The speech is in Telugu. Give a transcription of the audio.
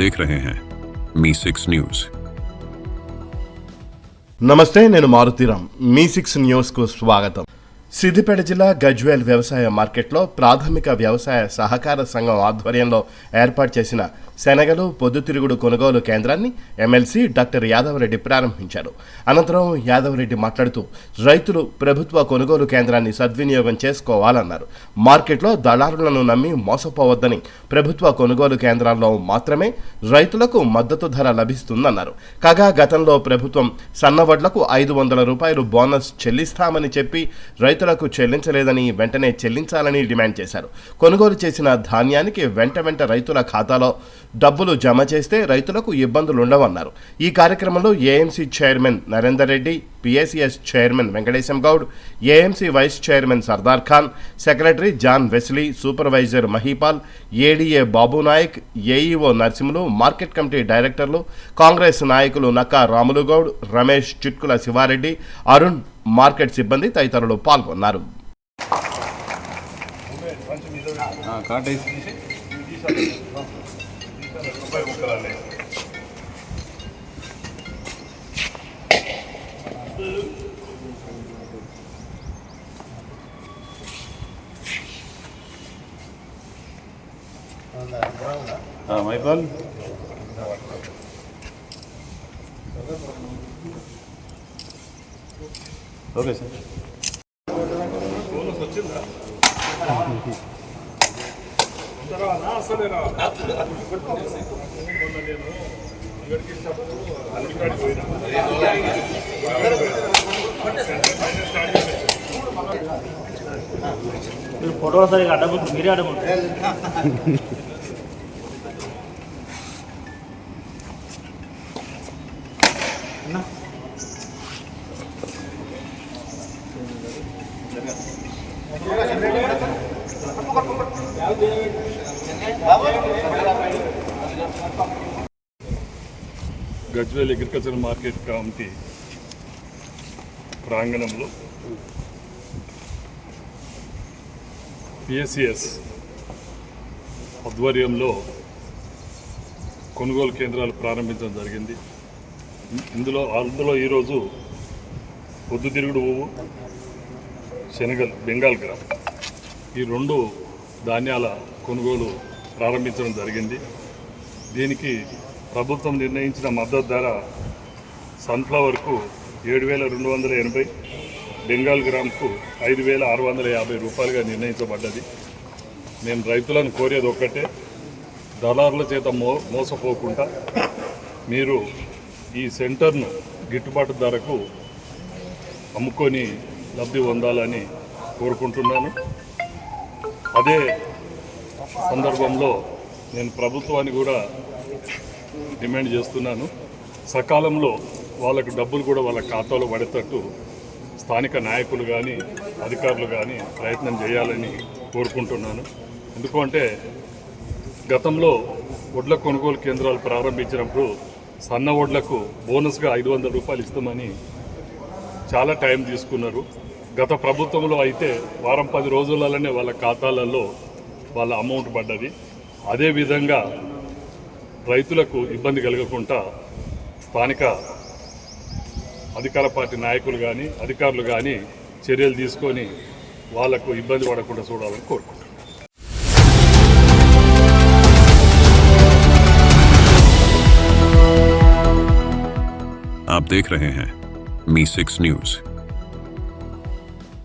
देख रहे हैं मी सिक्स न्यूज నమస్తే నేను మారుతీరామ్ మీ సిక్స్ న్యూస్కు స్వాగతం సిద్దిపేట జిల్లా గజ్వేల్ వ్యవసాయ మార్కెట్లో ప్రాథమిక వ్యవసాయ సహకార సంఘం ఆధ్వర్యంలో ఏర్పాటు చేసిన శనగలు పొద్దుతిరుగుడు కొనుగోలు కేంద్రాన్ని ఎమ్మెల్సీ డాక్టర్ యాదవరెడ్డి ప్రారంభించారు. అనంతరం యాదవరెడ్డి మాట్లాడుతూ రైతులు ప్రభుత్వ కొనుగోలు కేంద్రాన్ని సద్వినియోగం చేసుకోవాలన్నారు. మార్కెట్లో దళారులను నమ్మి మోసపోవద్దని ప్రభుత్వ కొనుగోలు కేంద్రాల్లో మాత్రమే రైతులకు మద్దతు ధర లభిస్తుందన్నారు. కాగా గతంలో ప్రభుత్వం సన్నవడ్లకు ఐదు వందల రూపాయలు బోనస్ చెల్లిస్తామని చెప్పి రైతు రైతులకు చెల్లించలేదని వెంటనే చెల్లించాలని డిమాండ్ చేశారు. కొనుగోలు చేసిన ధాన్యానికి వెంట వెంట రైతుల ఖాతాలో డబ్బులు జమ చేస్తే రైతులకు ఇబ్బందులు ఉండవన్నారు ఈ కార్యక్రమంలో AMC chairman Narender Reddy PSCS chairman Venkatesham Goud AMC vice chairman Sardar Khan secretary John Wesley supervisor Mahipal ADA Babu Naik AEO Narasimhulu market committee డైరెక్టర్లు కాంగ్రెస్ నాయకులు నక్కా రాములు గౌడ్ రమేష్ చిట్కుల శివారెడ్డి అరుణ్ మార్కెట్ సిబ్బంది తదితరులు పాల్గొన్నారు. మైపాల్. Okay sir. మీరు ఫోటోలు సరిగా అడ్డముంటు మీరే అడ్డముంటు గజ్వేల్ అగ్రికల్చర్ మార్కెట్ కమిటీ ప్రాంగణంలో పిఎస్సిఎస్ ఆధ్వర్యంలో కొనుగోలు కేంద్రాలు ప్రారంభించడం జరిగింది. ఇందులో అందులో ఈరోజు పొద్దుతిరుగుడు పువ్వు శనగలు బెంగాల్ గ్రామ్. ఈ రెండు ధాన్యాల కొనుగోలు ప్రారంభించడం జరిగింది. దీనికి ప్రభుత్వం నిర్ణయించిన మద్దతు ధర సన్ఫ్లవర్కు ఏడు వేల రెండు వందల ఎనభై బెంగాల్ గ్రామ్కు ఐదు వేల ఆరు వందల యాభై రూపాయలుగా నిర్ణయించబడ్డది. మేము రైతులను కోరేది ఒక్కటే దళారుల చేత మో మోసపోకుండా మీరు ఈ సెంటర్ను గిట్టుబాటు ధరకు అమ్ముకొని లబ్ధి పొందాలని కోరుకుంటున్నాను. అదే సందర్భంలో నేను ప్రభుత్వాన్ని కూడా డిమాండ్ చేస్తున్నాను. సకాలంలో వాళ్ళకు డబ్బులు కూడా వాళ్ళ ఖాతాలో పడేటట్టు స్థానిక నాయకులు కానీ అధికారులు కానీ ప్రయత్నం చేయాలని కోరుకుంటున్నాను. ఎందుకంటే గతంలో వడ్ల కొనుగోలు కేంద్రాలు ప్రారంభించినప్పుడు సన్న వడ్లకు బోనస్గా ఐదు వందల రూపాయలు ఇస్తామని చాలా టైం తీసుకున్నారు గత ప్రభుత్వంలో అయితే వారం పది రోజులలోనే వాళ్ళ ఖాతాలలో వాళ్ళ అమౌంట్ పడ్డది అదేవిధంగా రైతులకు ఇబ్బంది కలగకుండా స్థానిక అధికార పార్టీ నాయకులు కానీ అధికారులు కానీ చర్యలు తీసుకొని వాళ్లకు ఇబ్బంది పడకుండా చూడాలని కోరుకుంటున్నాను आप देख रहे हैं Me6 News.